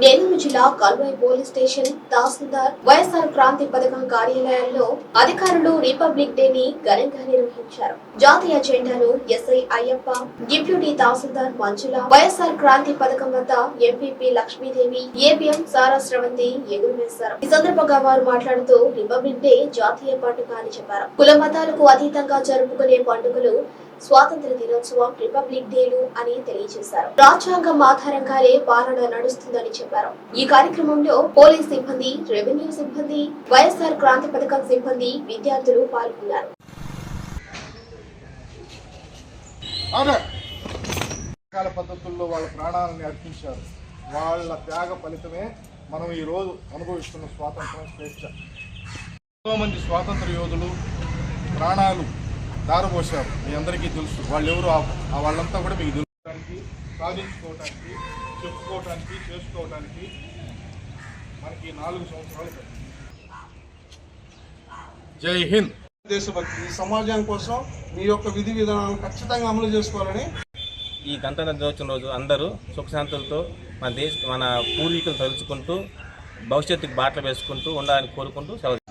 నెల్లూరు జిల్లా Kalvai police station tahsildar YSR Kranti పథకం కార్యాలయాల్లో అధికారులు రిపబ్లిక్ డే ని ఘనంగా నిర్వహించారు. జాతీయ జెండాను SI Ayyappa deputy tahsildar Manjula YSR Kranti పథకం వద్ద ఎంపీపీ లక్ష్మీదేవి ఏపీఎం సారా శ్రవంతి ఎగురవేశారు. ఈ సందర్భంగా వారు మాట్లాడుతూ రిపబ్లిక్ డే జాతీయ పండుగ అని చెప్పారు. కుల మతాలకు అతీతంగా జరుపుకునే పండుగలు స్వాతంత్ర దినోత్సవం రిపబ్లిక్ డేలు అని తెలియజేశారు. రాజ్యాంగం ఆధారంగానే పాలన నడుస్తుందని చెప్పారు. ఈ కార్యక్రమంలో పోలీస్ సిబ్బంది రెవెన్యూ సిబ్బంది వైఎస్ఆర్ క్రాంతి పథకం సిబ్బంది విద్యార్థులు పాల్గొన్నారు. రకాల పద్ధతుల్లో వాళ్ళ ప్రాణాలని అర్పించారు. వాళ్ళ త్యాగ ఫలితమే మనం ఈరోజు అనుభవిస్తున్న స్వాతంత్రం స్వేచ్ఛ. ఎంతో మంది స్వాతంత్ర యోధులు ప్రాణాలు దారపోశారు మీ అందరికీ తెలుసు. వాళ్ళు ఎవరు ఆ వాళ్ళంతా కూడా మీకు తెలుసుకోవడానికి సాధించుకోవటానికి చెప్పుకోవటానికి చేసుకోవటానికి మనకి నాలుగు సంవత్సరాలు జై హింద్. దేశభక్తి ఈ సమాజం కోసం మీ యొక్క విధి విధానాలను ఖచ్చితంగా అమలు చేసుకోవాలని ఈ గణతంత్ర దినోత్సవం రోజు అందరూ సుఖశాంతులతో మన దేశ మన పూర్వీకులు తలుచుకుంటూ భవిష్యత్తుకు బాటలు వేసుకుంటూ ఉండాలని కోరుకుంటూ సెలవు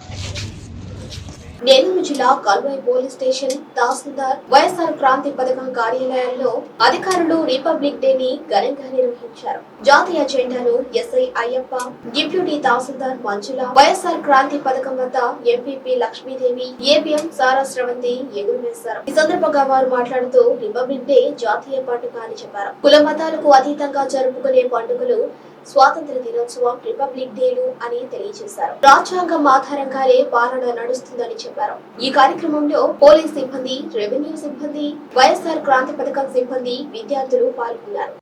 నెల్లూరు జిల్లా Kalvai police station tahsildar YSR Kranti పథకం కార్యాలయాల్లో అధికారులు రిపబ్లిక్ డే ని ఘనంగా నిర్వహించారు. జాతీయ జెండాను SI Ayyappa deputy tahsildar Manjula YSR Kranti పథకం వద్ద ఎంపీపీ లక్ష్మీదేవి ఏపీఎం సారా స్రవంతి ఎగురవేశారు. ఈ సందర్భంగా వారు మాట్లాడుతూ రిపబ్లిక్ డే జాతీయ పండుగ అని చెప్పారు. కుల మతాలకు అతీతంగా జరుపుకునే పండుగలు స్వాతంత్ర దినోత్సవం రిపబ్లిక్ డేలు అని తెలియజేశారు. రాజ్యాంగం ఆధారంగానే పాలన నడుస్తుందని చెప్పారు. ఈ కార్యక్రమంలో పోలీస్ సిబ్బంది రెవెన్యూ సిబ్బంది వైఎస్ఆర్ క్రాంతి పథకం సిబ్బంది విద్యార్థులు పాల్గొన్నారు.